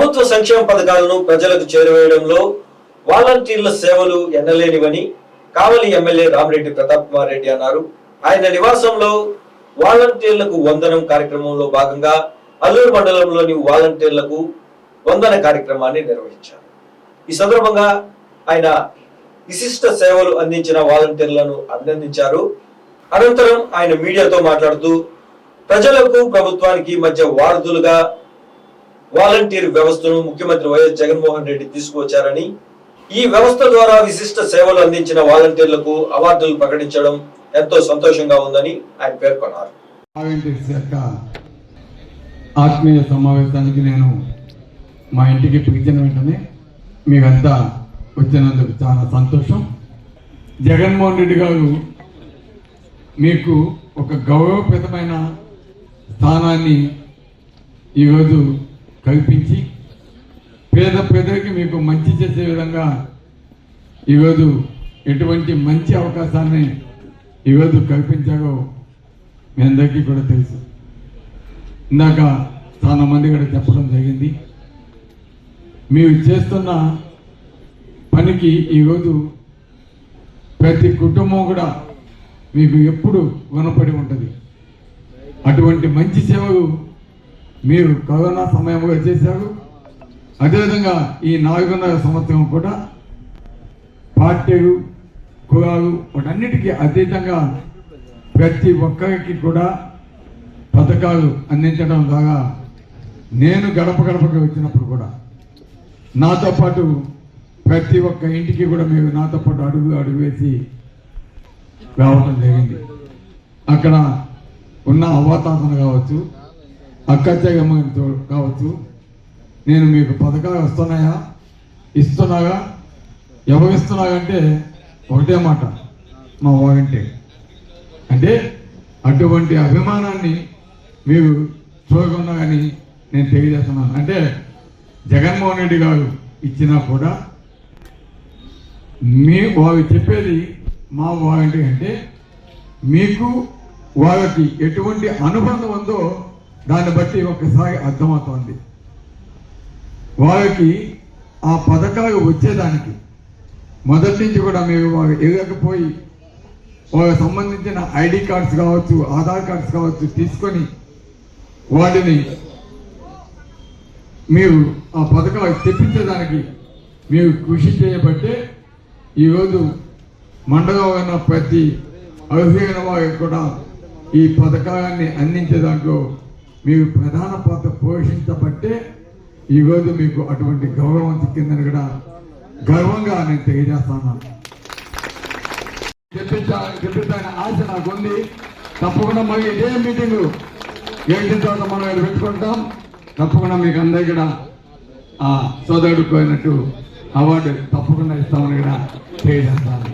ప్రభుత్వ సంక్షేమ పథకాలను ప్రజలకు చేరువేయడంలో వాలంటీర్ల సేవలు ఎన్నలేనివని కావలి ఎమ్మెల్యే రామరెడ్డి ప్రతాప్ కుమార్ రెడ్డి అన్నారు. ఆయన నివాసంలో వాలంటీర్లకు వందనం కార్యక్రమంలో భాగంగా అల్లూరు మండలంలోని వాలంటీర్లకు వందన కార్యక్రమాన్ని నిర్వహించారు. ఈ సందర్భంగా ఆయన విశిష్ట సేవలు అందించిన వాలంటీర్లను అభినందించారు. అనంతరం ఆయన మీడియాతో మాట్లాడుతూ ప్రజలకు ప్రభుత్వానికి మధ్య వారధులుగా వాలంటీర్ వ్యవస్థను ముఖ్యమంత్రి వైఎస్ జగన్మోహన్ రెడ్డి తీసుకువచ్చారని ఈ వ్యవస్థ ద్వారా విశిష్ట సేవలు అందించిన వాలంటీర్లకు అవార్డులు ప్రకటించడం ఎంతో సంతోషంగా ఉందని ఆయన పేర్కొన్నారు. ఆత్మీయ సమావేశానికి నేను మా ఇంటికి పిలిచిన వెంటనే మీరంతా వచ్చినందుకు చాలా సంతోషం. జగన్మోహన్ రెడ్డి గారు మీకు ఒక గౌరవప్రదమైన స్థానాన్ని ఈరోజు కల్పించి పేద ప్రజలకి మీకు మంచి చేసే విధంగా ఈరోజు ఎటువంటి మంచి అవకాశాన్ని ఈరోజు కల్పించారో మీ అందరికీ కూడా తెలుసు. ఇందాక చాలా మంది కూడా చెప్పడం జరిగింది. మీరు చేస్తున్న పనికి ఈరోజు ప్రతి కుటుంబం కూడా మీకు ఎప్పుడు రుణపడి ఉంటుంది. అటువంటి మంచి సేవలు మీరు కరోనా సమయంలో చేశారు. అదేవిధంగా ఈ నాలుగున్నర సంవత్సరం కూడా పార్టీలు కులాలు వాటన్నిటికీ అతీతంగా ప్రతి ఒక్కరికి కూడా పథకాలు అందించడం ద్వారా నేను గడప గడపకి వచ్చినప్పుడు కూడా నాతో పాటు ప్రతి ఒక్క ఇంటికి కూడా మీరు నాతో పాటు అడుగు అడుగు వేసి రావటం జరిగింది. అక్కడ ఉన్న అవ్వాతాతను కావచ్చు అక్క కావచ్చు. నేను మీకు పథకాలు వస్తున్నాయా? ఇస్తున్నాగా ఎవరిస్తున్నాగంటే ఒకటే మాట. మా వాగంటే అంటే అటువంటి అభిమానాన్ని మీరు చూడకుండా కానీ నేను తెలియజేస్తున్నాను. అంటే జగన్మోహన్ రెడ్డి గారు ఇచ్చినా కూడా మీ వారు చెప్పేది మా వారంటీ అంటే మీకు వారికి ఎటువంటి అనుబంధం ఉందో దాన్ని బట్టి ఒకసారి అర్థమవుతోంది. వారికి ఆ పథకాలు వచ్చేదానికి మొదటి నుంచి కూడా మీరు వారు ఎగకపోయి వాళ్ళకి సంబంధించిన ఐడి కార్డ్స్ కావచ్చు ఆధార్ కార్డ్స్ కావచ్చు తీసుకొని వాటిని మీరు ఆ పథకాలు తెప్పించేదానికి మీరు కృషి చేయబట్టే ఈరోజు మండలం ఉన్న ప్రతి అర్హులైన వారికి కూడా ఈ పథకాన్ని అందించే దాంట్లో మీరు ప్రధాన పాత్ర పోషించబట్టే ఈరోజు మీకు అటువంటి గౌరవం చిక్కిందని కూడా గర్వంగా నేను తెలియజేస్తాను. చెప్పించాలని తెప్పించాలని ఆశ నాకు ఉంది తప్పకుండా మళ్ళీ ఇదే మీటింగ్. గెలిచిన తర్వాత మనం ఇక్కడ పెట్టుకుంటాం? తప్పకుండా మీకు అందరి కూడా ఆ సోదరుడు పోయినట్టు అవార్డు తప్పకుండా ఇస్తామని కూడా తెలియజేస్తాను.